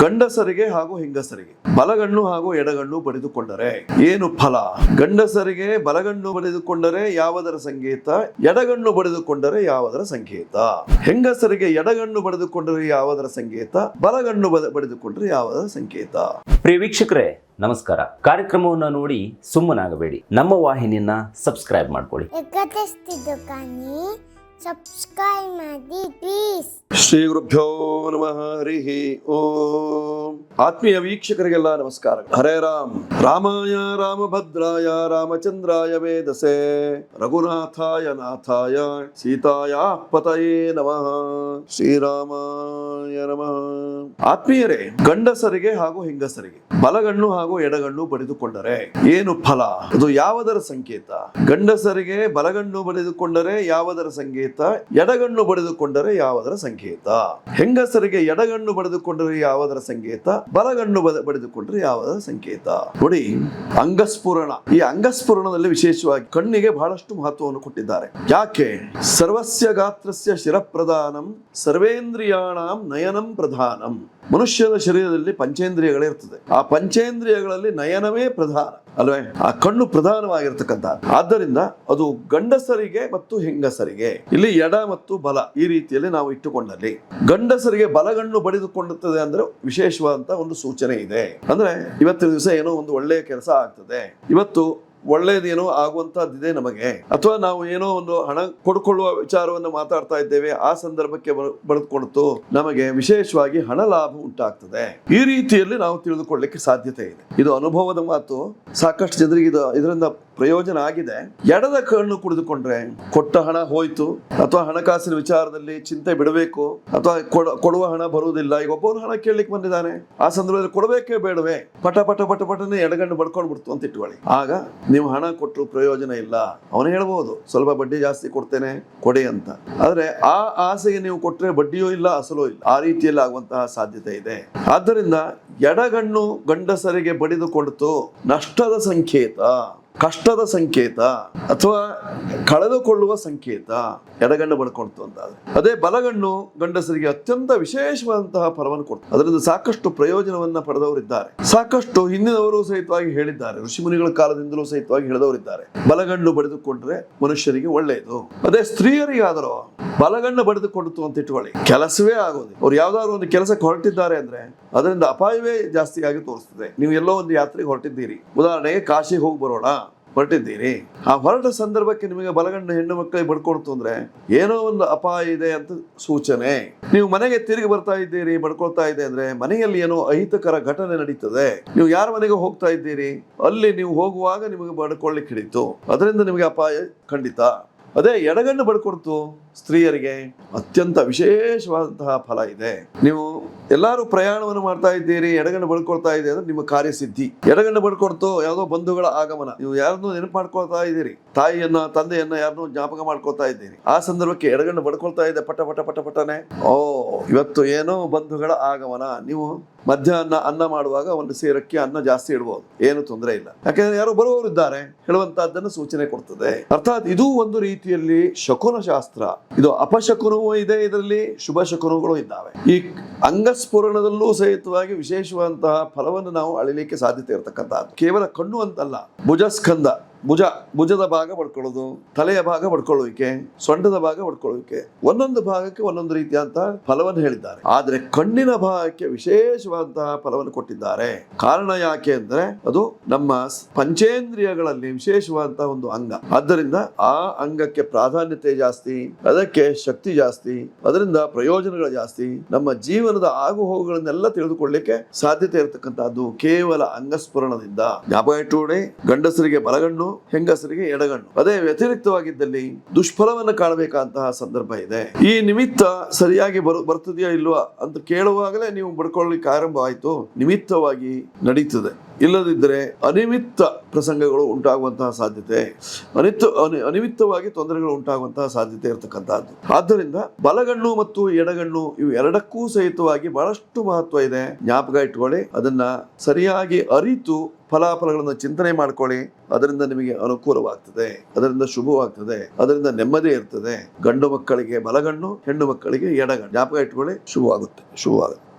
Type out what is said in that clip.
ಗಂಡಸರಿಗೆ ಹಾಗೂ ಹೆಂಗಸರಿಗೆ ಬಲಗಣ್ಣು ಹಾಗೂ ಎಡಗಣ್ಣು ಪಡೆದುಕೊಂಡರೆ ಏನು ಫಲ? ಗಂಡಸರಿಗೆ ಬಲಗಣ್ಣು ಪಡೆದುಕೊಂಡರೆ ಯಾವುದರ ಸಂಕೇತ? ಎಡಗಣ್ಣು ಪಡೆದುಕೊಂಡರೆ ಯಾವುದರ ಸಂಕೇತ? ಹೆಂಗಸರಿಗೆ ಎಡಗಣ್ಣು ಪಡೆದುಕೊಂಡರೆ ಯಾವದರ ಸಂಕೇತ? ಬಲಗಣ್ಣು ಬದ- ಪಡೆದುಕೊಂಡರೆ ಯಾವುದರ ಸಂಕೇತ? ಪ್ರಿಯ ವೀಕ್ಷಕರೇ ನಮಸ್ಕಾರ. ಕಾರ್ಯಕ್ರಮವನ್ನು ನೋಡಿ ಸುಮ್ಮನಾಗಬೇಡಿ. ನಮ್ಮ ವಾಹಿನಿಯನ್ನ ಸಬ್ಸ್ಕ್ರೈಬ್ ಮಾಡ್ಕೊಳ್ಳಿ. ಸಬ್ಸ್ಕ್ರೈಬ್ ಮಾಡಿ ಪ್ಲೀಸ್ ಶ್ರೀ ಗುರುಭ್ಯೋ ನಮಃ, ಹರಿ ಓಂ. ಆತ್ಮೀಯ ವೀಕ್ಷಕರಿಗೆಲ್ಲ ನಮಸ್ಕಾರ. ಹರೇ ರಾಮ್. ರಾಮಾಯ ರಾಮಭದ್ರಾಯ ರಾಮಚಂದ್ರಾಯ ವೇದಸೆ. ರಘುನಾಥಾಯ ನಾಥಾಯ ಸೀತಾಯ ಪತಯೇ ನಮಃ. ಶ್ರೀರಾಮಾಯ ನಮಃ. ಆತ್ಮೀಯರೇ, ಗಂಡಸರಿಗೆ ಹಾಗೂ ಹೆಂಗಸರಿಗೆ, ಬಲಗಣ್ಣು ಹಾಗೂ ಎಡಗಣ್ಣು ಬಡಿದುಕೊಂಡರೆ ಏನು ಫಲ? ಅದು ಯಾವದರ ಸಂಕೇತ? ಗಂಡಸರಿಗೆ ಬಲಗಣ್ಣು ಬಡಿದುಕೊಂಡರೆ ಯಾವದರ ಸಂಕೇತ? ಎಡಗಣ್ಣು ಬಡಿದುಕೊಂಡರೆ ಯಾವುದರ ಸಂಕೇತ? ಹೆಂಗಸರಿಗೆ ಎಡಗಣ್ಣು ಪಡೆದುಕೊಂಡರೆ ಯಾವುದರ ಸಂಕೇತ? ಬಲಗಣ್ಣು ಬಡಿದುಕೊಂಡರೆ ಯಾವುದರ ಸಂಕೇತ? ನೋಡಿ, ಅಂಗಸ್ಫುರಣ. ಈ ಅಂಗಸ್ಫುರಣದಲ್ಲಿ ವಿಶೇಷವಾಗಿ ಕಣ್ಣಿಗೆ ಬಹಳಷ್ಟು ಮಹತ್ವವನ್ನು ಕೊಟ್ಟಿದ್ದಾರೆ. ಯಾಕೆ? ಸರ್ವಸ್ಯ ಗಾತ್ರಸ್ಯ ಶಿರಪ್ರಧಾನಂ, ಸರ್ವೇಂದ್ರಿಯಾಣಂ ನಯನಂ ಪ್ರಧಾನಂ. ಮನುಷ್ಯನ ಶರೀರದಲ್ಲಿ ಪಂಚೇಂದ್ರಿಯಗಳೇ ಇರ್ತದೆ. ಆ ಪಂಚೇಂದ್ರಿಯಗಳಲ್ಲಿ ನಯನವೇ ಪ್ರಧಾನ, ಅಲ್ವೇ? ಆ ಕಣ್ಣು ಪ್ರಧಾನವಾಗಿರ್ತಕ್ಕಂಥ. ಆದ್ದರಿಂದ ಅದು ಗಂಡಸರಿಗೆ ಮತ್ತು ಹೆಂಗಸರಿಗೆ. ಇಲ್ಲಿ ಎಡ ಮತ್ತು ಬಲ ಈ ರೀತಿಯಲ್ಲಿ ನಾವು ಇಟ್ಟುಕೊಂಡಲ್ಲಿ. ಗಂಡಸರಿಗೆ ಬಲಗಣ್ಣು ಬಡಿದುಕೊಳ್ಳುತ್ತದೆ ಅಂದ್ರೆ ವಿಶೇಷವಾದಂತ ಒಂದು ಸೂಚನೆ ಇದೆ. ಅಂದ್ರೆ ಇವತ್ತಿನ ದಿವಸ ಏನೋ ಒಂದು ಒಳ್ಳೆಯ ಕೆಲಸ ಆಗ್ತದೆ. ಇವತ್ತು ಒಳ್ಳೇದೇನೋ ಆಗುವಂತಹದ್ದಿದೆ ನಮಗೆ. ಅಥವಾ ನಾವು ಏನೋ ಒಂದು ಹಣ ಕೊಡ್ಕೊಳ್ಳುವ ವಿಚಾರವನ್ನು ಮಾತಾಡ್ತಾ ಇದ್ದೇವೆ, ಆ ಸಂದರ್ಭಕ್ಕೆ ಬಳಕೊಡ್ತು ನಮಗೆ ವಿಶೇಷವಾಗಿ ಹಣ ಲಾಭ ಉಂಟಾಗ್ತದೆ. ಈ ರೀತಿಯಲ್ಲಿ ನಾವು ತಿಳಿದುಕೊಳ್ಳಿಕ್ಕೆ ಸಾಧ್ಯತೆ ಇದೆ ಇದು ಅನುಭವದ ಮಾತು. ಸಾಕಷ್ಟು ಜನರಿಗೆ ಇದು, ಇದರಿಂದ ಪ್ರಯೋಜನ ಆಗಿದೆ. ಎಡದ ಕಣ್ಣು ಕುಡಿದುಕೊಂಡ್ರೆ ಕೊಟ್ಟ ಹಣ ಹೋಯ್ತು. ಅಥವಾ ಹಣಕಾಸಿನ ವಿಚಾರದಲ್ಲಿ ಚಿಂತೆ ಬಿಡಬೇಕು. ಅಥವಾ ಕೊಡ- ಕೊಡುವ ಹಣ ಬರುವುದಿಲ್ಲ. ಈಗ ಒಬ್ಬರು ಹಣ ಕೇಳಲಿಕ್ಕೆ ಬಂದಿದ್ದಾನೆ. ಆ ಸಂದರ್ಭದಲ್ಲಿ ಕೊಡಬೇಕೇ ಬೇಡವೇ? ಪಟ ಪಟ ಪಟ, ಪಟನೆ ಎಡಗಣ್ಣು ಬಡ್ಕೊಂಡು ಬಿಡ್ತು ಅಂತ ಇಟ್ಕೊಳ್ಳಿ ಆಗ ನೀವು ಹಣ ಕೊಟ್ಟರು ಪ್ರಯೋಜನ ಇಲ್ಲ. ಅವನು ಹೇಳ್ಬೋದು, ಸ್ವಲ್ಪ ಬಡ್ಡಿ ಜಾಸ್ತಿ ಕೊಡ್ತೇನೆ, ಕೊಡಿ ಅಂತ. ಆದ್ರೆ ಆ ಆಸೆಗೆ ನೀವು ಕೊಟ್ಟರೆ ಬಡ್ಡಿಯೂ ಇಲ್ಲ, ಅಸಲೂ ಇಲ್ಲ. ಆ ರೀತಿಯಲ್ಲಿ ಆಗುವಂತಹ ಸಾಧ್ಯತೆ ಇದೆ. ಆದ್ದರಿಂದ ಎಡಗಣ್ಣು ಗಂಡಸರಿಗೆ ಬಡಿದುಕೊಡ್ತು. ನಷ್ಟದ ಸಂಕೇತ. ಕಷ್ಟದ ಸಂಕೇತ ಅಥವಾ ಕಳೆದುಕೊಳ್ಳುವ ಸಂಕೇತ ಎಡಗಣ್ಣು ಬಡ್ಕೊಳ್ತು ಅಂತ ಅದೇ ಬಲಗಣ್ಣು ಗಂಡಸರಿಗೆ ಅತ್ಯಂತ ವಿಶೇಷವಾದಂತಹ ಫಲವನ್ನು ಕೊಡ್ತು ಅದರಿಂದ ಸಾಕಷ್ಟು ಪ್ರಯೋಜನವನ್ನ ಪಡೆದವರಿದ್ದಾರೆ. ಸಾಕಷ್ಟು ಹಿಂದಿನವರು ಸಹಿತವಾಗಿ ಹೇಳಿದ್ದಾರೆ. ಋಷಿಮುನಿಗಳ ಕಾಲದಿಂದಲೂ ಸಹಿತವಾಗಿ ಹೇಳಿದವರಿದ್ದಾರೆ. ಬಲಗಣ್ಣು ಬಡಿದುಕೊಂಡ್ರೆ ಮನುಷ್ಯರಿಗೆ ಒಳ್ಳೆಯದು. ಅದೇ ಸ್ತ್ರೀಯರಿಗಾದರೂ ಬಲಗಣ್ಣು ಬಡಿದುಕೊಂಡಿತು ಅಂತ ಇಟ್ಕೊಳ್ಳಿ. ಕೆಲಸವೇ ಆಗೋದು ಅವ್ರು ಯಾವ್ದಾದ್ರು ಒಂದು ಕೆಲಸಕ್ಕೆ ಹೊರಟಿದ್ದಾರೆ ಅಂದ್ರೆ ಅದರಿಂದ ಅಪಾಯವೇ ಜಾಸ್ತಿಯಾಗಿ ತೋರಿಸ್ತದೆ. ನೀವು ಎಲ್ಲೋ ಒಂದು ಯಾತ್ರೆಗೆ ಹೊರಟಿದ್ದೀರಿ. ಉದಾಹರಣೆಗೆ ಕಾಶಿಗೆ ಹೋಗಿ ಬರೋಣ. ಹೊರಟಿದ್ದೀರಿ. ಆ ಹೊರಟ ಸಂದರ್ಭಕ್ಕೆ ನಿಮಗೆ ಬಲಗಣ್ಣು ಹೆಣ್ಣು ಮಕ್ಕಳಿಗೆ ಬಡ್ಕೊಳ್ತು ಅಂದ್ರೆ ಏನೋ ಒಂದು ಅಪಾಯ ಇದೆ ಅಂತ ಸೂಚನೆ. ನೀವು ಮನೆಗೆ ತಿರುಗಿ ಬರ್ತಾ ಇದ್ದೀರಿ, ಬಡ್ಕೊಳ್ತಾ ಇದೆ ಅಂದ್ರೆ ಮನೆಯಲ್ಲಿ ಏನೋ ಅಹಿತಕರ ಘಟನೆ ನಡೀತದೆ. ನೀವು ಯಾರ ಮನೆಗೆ ಹೋಗ್ತಾ ಇದ್ದೀರಿ? ಅಲ್ಲಿ ನೀವು ಹೋಗುವಾಗ ನಿಮಗೆ ಬಡ್ಕೊಳ್ಳಿಕ್ಕೆ ಹಿಡಿತು. ಅದರಿಂದ ನಿಮಗೆ ಅಪಾಯ ಖಂಡಿತ. ಅದೇ ಎಡಗಣ್ಣು ಬಡ್ಕೊಡ್ತು ಸ್ತ್ರೀಯರಿಗೆ ಅತ್ಯಂತ ವಿಶೇಷವಾದಂತಹ ಫಲ ಇದೆ. ನೀವು ಎಲ್ಲರೂ ಪ್ರಯಾಣವನ್ನು ಮಾಡ್ತಾ ಇದ್ದೀರಿ, ಎಡಗಣ್ಣು ಬಡ್ಕೊಳ್ತಾ ಇದೆ ಅಂದ್ರೆ ನಿಮ್ಮ ಕಾರ್ಯಸಿದ್ಧಿ. ಎಡಗಣ್ಣು ಬಡ್ಕೊಡ್ತು, ಯಾವುದೋ ಬಂಧುಗಳ ಆಗಮನ. ನೀವು ಯಾರನ್ನೂ ನೆನಪು ಮಾಡ್ಕೊಳ್ತಾ ಇದ್ದೀರಿ. ತಾಯಿಯನ್ನ, ತಂದೆಯನ್ನ ಯಾರನ್ನೂ ಜ್ಞಾಪಕ ಮಾಡ್ಕೊಳ್ತಾ ಇದ್ದೀರಿ. ಆ ಸಂದರ್ಭಕ್ಕೆ ಎಡಗಣ್ಣು ಬಡ್ಕೊಳ್ತಾ ಇದೆ ಪಟ ಪಟ ಪಟ ಪಟನೆ. ಓ, ಇವತ್ತು ಏನೋ ಬಂಧುಗಳ ಆಗಮನ. ನೀವು ಮಧ್ಯಾಹ್ನ ಅನ್ನ ಮಾಡುವಾಗ ಒಂದು ಸೇರಕ್ಕೆ ಅನ್ನ ಜಾಸ್ತಿ ಇಡಬಹುದು ಏನು ತೊಂದರೆ ಇಲ್ಲ. ಯಾಕಂದ್ರೆ ಯಾರೋ ಬರುವವರಿದ್ದಾರೆ ಹೇಳುವಂತಹದ್ದನ್ನು ಸೂಚನೆ ಕೊಡ್ತದೆ. ಅರ್ಥಾತ್ ಇದು ಒಂದು ರೀತಿಯಲ್ಲಿ ಶಕುನ ಶಾಸ್ತ್ರ ಇದು ಅಪಶಕುನವೂ ಇದೆ ಇದರಲ್ಲಿ ಶುಭ ಶಕುನಗಳು ಇದ್ದಾವೆ. ಈ ಅಂಗಸ್ಫುರಣದಲ್ಲೂ ಸಹಿತವಾಗಿ ವಿಶೇಷವಾದಂತಹ ಫಲವನ್ನು ನಾವು ಅಳಿಲಿಕ್ಕೆ ಸಾಧ್ಯತೆ ಇರತಕ್ಕಂಥದ್ದು. ಕೇವಲ ಕಣ್ಣು ಅಂತಲ್ಲ, ಭುಜಸ್ಕಂದ. ಭುಜ, ಭುಜದ ಭಾಗ ಪಡ್ಕೊಳ್ಳೋದು, ತಲೆಯ ಭಾಗ ಪಡ್ಕೊಳ್ಳುವಿಕೆ ಸೊಂಟದ ಭಾಗ ಪಡ್ಕೊಳ್ಳುವಿಕೆ ಒಂದೊಂದು ಭಾಗಕ್ಕೆ ಒಂದೊಂದು ರೀತಿಯಂತ ಫಲವನ್ನು ಹೇಳಿದ್ದಾರೆ. ಆದರೆ ಕಣ್ಣಿನ ಭಾಗಕ್ಕೆ ವಿಶೇಷವಾದಂತಹ ಫಲವನ್ನು ಕೊಟ್ಟಿದ್ದಾರೆ. ಕಾರಣ ಯಾಕೆ ಅಂದ್ರೆ ಅದು ನಮ್ಮ ಪಂಚೇಂದ್ರಿಯಗಳಲ್ಲಿ ವಿಶೇಷವಾದಂತಹ ಒಂದು ಅಂಗ. ಆದ್ದರಿಂದ ಆ ಅಂಗಕ್ಕೆ ಪ್ರಾಧಾನ್ಯತೆ ಜಾಸ್ತಿ, ಅದಕ್ಕೆ ಶಕ್ತಿ ಜಾಸ್ತಿ, ಅದರಿಂದ ಪ್ರಯೋಜನಗಳು ಜಾಸ್ತಿ, ನಮ್ಮ ಜೀವನದ ಆಗು ಹೋಗುಗಳನ್ನೆಲ್ಲ ತಿಳಿದುಕೊಳ್ಳಿಕ್ಕೆ ಸಾಧ್ಯತೆ ಇರತಕ್ಕಂತಹದ್ದು ಕೇವಲ ಅಂಗಸ್ಫುರಣದಿಂದ. ಜ್ಞಾಪಕ ಇಟ್ಟುಕೊಳ್ಳಿ ಗಂಡಸರಿಗೆ ಬಲಗಣ್ಣು ಹೆಂಗಸರಿಗೆ ಎಡಗಣ್ಣು. ಅದೇ ವ್ಯತಿರಿಕ್ತವಾಗಿದ್ದಲ್ಲಿ ದುಷ್ಫಲವನ್ನು ಕಾಣಬೇಕಾದಂತಹ ಸಂದರ್ಭ ಇದೆ. ಈ ನಿಮಿತ್ತ ಸರಿಯಾಗಿ ಬರು ಬರ್ತದೆಯೋ ಇಲ್ವಾ ಅಂತ ಕೇಳುವಾಗಲೇ ನೀವು ಬಡ್ಕೊಳ್ಳಿಕ್ಕೆ ಆರಂಭ ಆಯ್ತು ನಿಮಿತ್ತವಾಗಿ ನಡೀತದೆ. ಇಲ್ಲದಿದ್ದರೆ ಅನಿಮಿತ್ತ ಪ್ರಸಂಗಗಳು ಉಂಟಾಗುವಂತಹ ಸಾಧ್ಯತೆ, ಅನಿತ್ತ, ಅನಿ- ಅನಿಮಿತ್ತವಾಗಿ ತೊಂದರೆಗಳು ಉಂಟಾಗುವಂತಹ ಸಾಧ್ಯತೆ ಇರತಕ್ಕಂಥದ್ದು ಆದ್ದರಿಂದ ಬಲಗಣ್ಣು ಮತ್ತು ಎಡಗಣ್ಣು ಇವು ಎರಡಕ್ಕೂ ಸಹಿತವಾಗಿ ಬಹಳಷ್ಟು ಮಹತ್ವ ಇದೆ. ಜ್ಞಾಪಕ ಇಟ್ಕೊಳ್ಳಿ ಅದನ್ನ ಸರಿಯಾಗಿ ಅರಿತು ಫಲಾಫಲಗಳನ್ನು ಚಿಂತನೆ ಮಾಡ್ಕೊಳ್ಳಿ. ಅದರಿಂದ ನಿಮಗೆ ಅನುಕೂಲವಾಗ್ತದೆ, ಅದರಿಂದ ಶುಭವಾಗ್ತದೆ, ಅದರಿಂದ ನೆಮ್ಮದಿ ಇರ್ತದೆ. ಗಂಡು ಮಕ್ಕಳಿಗೆ ಬಲಗಣ್ಣು, ಹೆಣ್ಣು ಮಕ್ಕಳಿಗೆ ಎಡಗಣ್ಣು. ಜ್ಞಾಪಕ ಇಟ್ಕೊಳ್ಳಿ ಶುಭವಾಗುತ್ತೆ ಶುಭವಾಗುತ್ತೆ.